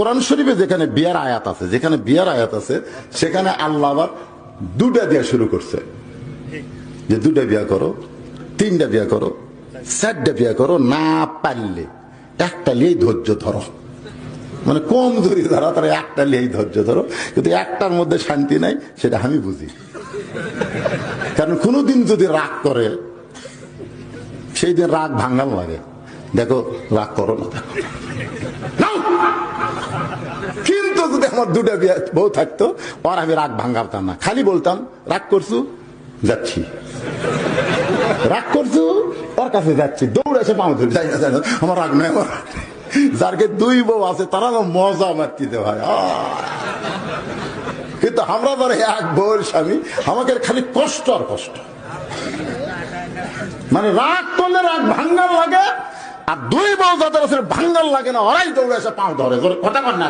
কোরআন শরীফে যেখানে বিয়ার আয়াত আছে, যেখানে বিয়ার আয়াত আছে, সেখানে আল্লাহ আবার দুটা দিয়া শুরু করছে। যে দুটা বিয়া করো, তিনটা বিয়া করো, চারটা বিয়া করো, না পারলে একটা লিয়েই ধৈর্য ধরো। মানে কম ধরি ধরা তারা একটা লিয়েই ধৈর্য ধরো। কিন্তু একটার মধ্যে শান্তি নাই, সেটা আমি বুঝি। কারণ কোনোদিন যদি রাগ করে, সেই দিন রাগ ভাঙ্গাল লাগে। দেখো, রাগ করো না। দেখো। কিন্তু যদি আমার দুটা বউ থাকতো, আর আমি রাগ ভাঙ্গাতাম না। খালি বলতাম, রাগ করছু, যাচ্ছি। রাগ করছু, ওর কাছে যাচ্ছি। দৌড়ে এসে পাও যাই না, যাই আমার রাগ নাই, আমার যারকে দুই বউ আছে, তারা তো মজা মারতে আহ! কিন্তু আমরা ধরে এক বউয়ের স্বামী, আমাকে খালি কষ্ট আর কষ্ট। মানে রাগ করলে রাগ ভাঙ্গার লাগে আর দুই বউ যাদের আছে ভাঙ্গাল লাগে না, ওরাই দৌড়ে এসে পাও ধরে কথা কর না?